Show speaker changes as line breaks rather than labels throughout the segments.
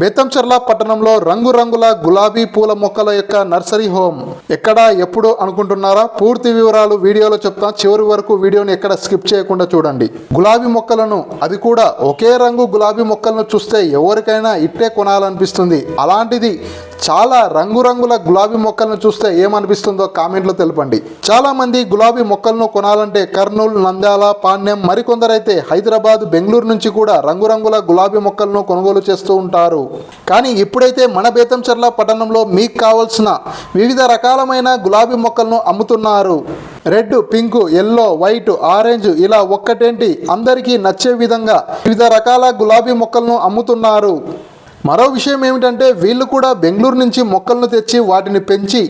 బేతంచెర్ల పట్టణంలో రంగురంగుల గులాబీ పూల మొక్కల యొక్క నర్సరీ హోమ్. ఎక్కడ ఎప్పుడు అనుకుంటున్నారా? పూర్తి వివరాలు వీడియోలో చెప్తా. చివరి వరకు వీడియోని ఎక్కడ స్కిప్ చేయకుండా చూడండి. గులాబీ మొక్కలను అది కూడా ఒకే రంగు గులాబీ మొక్కలను చూస్తే ఎవరికైనా ఇట్టే కొనాలనిపిస్తుంది. అలాంటిది చాలా రంగురంగుల గులాబీ మొక్కలను చూస్తే ఏమనిపిస్తుందో కామెంట్లో తెలపండి. చాలా మంది గులాబీ మొక్కలను కొనాలంటే కర్నూలు నంద్యాల పాణ్యం మరికొందరైతే హైదరాబాద్ బెంగళూరు నుంచి కూడా రంగురంగుల గులాబీ మొక్కలను కొనుగోలు చేస్తూ ఉంటారు. కానీ ఇప్పుడైతే మన బేతంచెర్ల పట్టణంలో మీకు కావలసిన వివిధ రకాలమైన గులాబీ మొక్కలను అమ్ముతున్నారు. Red pink yellow white orange ఇలా ఒక్కటేంటి? అందరికీ నచ్చే విధంగా వివిధ రకాల గులాబీ మొక్కలను అమ్ముతున్నారు. మరో విషయం ఏమిటంటే వీళ్ళు కూడా బెంగళూరు నుంచి మొక్కలను తెచ్చి వాటిని పెంచి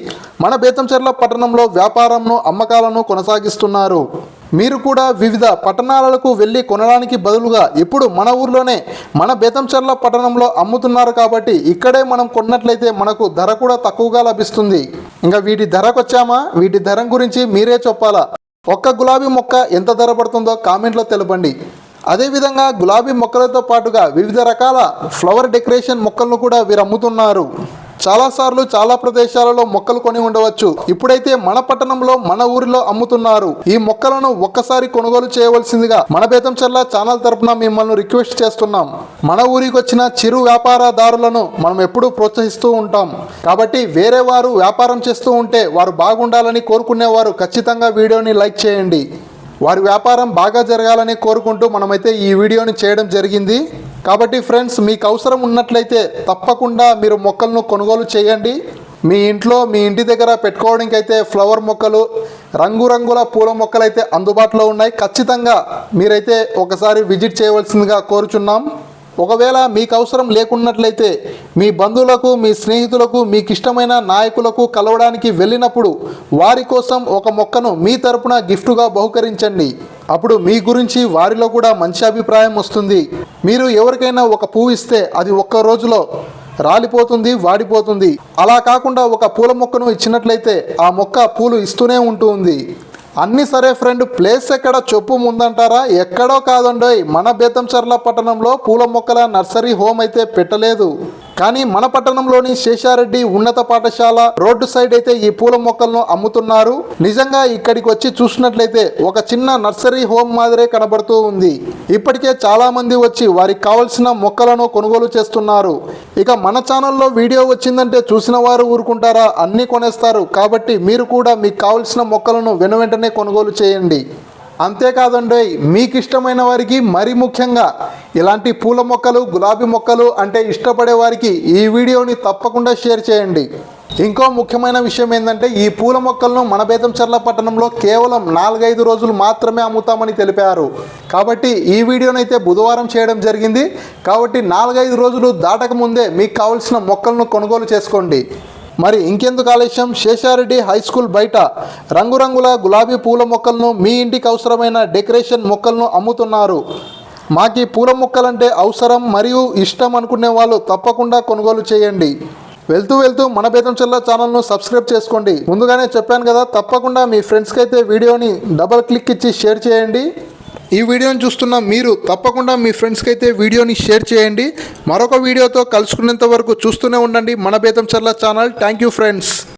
మన బేతంచెర్ల పట్టణంలో వ్యాపారంను అమ్మకాలను కొనసాగిస్తున్నారు. మీరు కూడా వివిధ పట్టణాలకు వెళ్ళి కొనడానికి బదులుగా ఇప్పుడు మన ఊర్లోనే మన బేతంచర్ల పట్టణంలో అమ్ముతున్నారు కాబట్టి ఇక్కడే మనం కొన్నట్లయితే మనకు ధర కూడా తక్కువగా లభిస్తుంది. ఇంకా వీటి ధరకు వచ్చామా? వీటి ధర గురించి మీరే చెప్పాలా? ఒక్క గులాబీ మొక్క ఎంత ధర పడుతుందో కామెంట్లో తెలపండి. అదేవిధంగా గులాబీ మొక్కలతో పాటుగా వివిధ రకాల ఫ్లవర్ డెకరేషన్ మొక్కలను కూడా వీరు అమ్ముతున్నారు చాలాసార్లు చాలా ప్రదేశాలలో మొక్కలు కొని ఉండవచ్చు. ఇప్పుడైతే మన పట్టణంలో మన ఊరిలో అమ్ముతున్నారు. ఈ మొక్కలను ఒక్కసారి కొనుగోలు చేయవలసిందిగా మన బేతంచెర్ల ఛానల్ తరపున మిమ్మల్ని రిక్వెస్ట్ చేస్తున్నాం. మన ఊరికి వచ్చిన చిరు వ్యాపారదారులను మనం ఎప్పుడూ ప్రోత్సహిస్తూ ఉంటాం. కాబట్టి వేరే వారు వ్యాపారం చేస్తూ ఉంటే వారు బాగుండాలని కోరుకునేవారు ఖచ్చితంగా వీడియోని లైక్ చేయండి. వారి వ్యాపారం బాగా జరగాలని కోరుకుంటూ మనమైతే ఈ వీడియోని చేయడం జరిగింది. కాబట్టి ఫ్రెండ్స్ మీకు అవసరం ఉన్నట్లయితే తప్పకుండా మీరు మొక్కలను కొనుగోలు చేయండి. మీ ఇంట్లో మీ ఇంటి దగ్గర పెట్టుకోవడానికి అయితే ఫ్లవర్ మొక్కలు రంగురంగుల పూల మొక్కలు అయితే అందుబాటులో ఉన్నాయి. ఖచ్చితంగా మీరైతే ఒకసారి విజిట్ చేయవలసిందిగా కోరుచున్నాం. ఒకవేళ మీకు అవసరం లేకున్నట్లయితే మీ బంధువులకు మీ స్నేహితులకు మీకు ఇష్టమైన నాయకులకు కలవడానికి వెళ్ళినప్పుడు వారి కోసం ఒక మొక్కను మీ తరపున గిఫ్ట్గా బహుకరించండి. అప్పుడు మీ గురించి వారిలో కూడా మంచి అభిప్రాయం వస్తుంది. మీరు ఎవరికైనా ఒక పువ్వు ఇస్తే అది ఒక్క రోజులో రాలిపోతుంది వాడిపోతుంది. అలా కాకుండా ఒక పూల మొక్కను ఇచ్చినట్లయితే ఆ మొక్క పూలు ఇస్తూనే ఉంటుంది అన్ని సరే ఫ్రెండ్ ప్లేస్ ఎక్కడ చెప్పు ముందంటారా? ఎక్కడో కాదండోయ్. మన బేతంచర్ల పట్టణంలో పూల మొక్కల నర్సరీ హోమ్ అయితే పెట్టలేదు. కానీ మన పట్టణంలోని శేషారెడ్డి ఉన్నత పాఠశాల రోడ్డు సైడ్ అయితే ఈ పూల మొక్కలను అమ్ముతున్నారు. నిజంగా ఇక్కడికి వచ్చి చూసినట్లయితే ఒక చిన్న నర్సరీ హోమ్ మాదిరే కనబడుతూ ఉంది. ఇప్పటికే చాలా మంది వచ్చి వారికి కావలసిన మొక్కలను కొనుగోలు చేస్తున్నారు. ఇక మన ఛానల్లో వీడియో వచ్చిందంటే చూసిన వారు ఊరుకుంటారా? అన్నీ కొనేస్తారు. కాబట్టి మీరు కూడా మీకు కావలసిన మొక్కలను వెను వెంటనే కొనుగోలు చేయండి. అంతేకాదండి మీకు ఇష్టమైన వారికి మరి ముఖ్యంగా ఇలాంటి పూల మొక్కలు గులాబీ మొక్కలు అంటే ఇష్టపడే వారికి ఈ వీడియోని తప్పకుండా షేర్ చేయండి. ఇంకో ముఖ్యమైన విషయం ఏంటంటే ఈ పూల మొక్కలను మన బేతంచర్ల పట్టణంలో కేవలం నాలుగైదు రోజులు మాత్రమే అమ్ముతామని తెలిపారు. కాబట్టి ఈ వీడియోనైతే బుధవారం చేయడం జరిగింది. కాబట్టి నాలుగైదు రోజులు దాటక ముందే మీకు కావలసిన మొక్కలను కొనుగోలు చేసుకోండి. మరి ఇంకెందుకు ఆలస్యం? శేషారెడ్డి హై స్కూల్ బయట రంగురంగుల గులాబీ పూల మొక్కలను మీ ఇంటికి అవసరమైన డెకరేషన్ మొక్కలను అమ్ముతున్నారు. మాకు పూల మొక్కలంటే అవసరం మరియు ఇష్టం అనుకునే వాళ్ళు తప్పకుండా కొనుగోలు చేయండి. వెళ్తూ వెళ్తూ మన బేతంచెల్ల ఛానల్ను సబ్స్క్రైబ్ చేసుకోండి. ముందుగానే చెప్పాను కదా తప్పకుండా మీ ఫ్రెండ్స్కి అయితే వీడియోని డబల్ క్లిక్ ఇచ్చి షేర్ చేయండి. ఈ వీడియోని చూస్తున్న మీరు తప్పకుండా మీ ఫ్రెండ్స్కి అయితే వీడియోని షేర్ చేయండి. మరొక వీడియోతో కలుసుకునేంత వరకు చూస్తూనే ఉండండి. మన Betamcherla channel. Thank you friends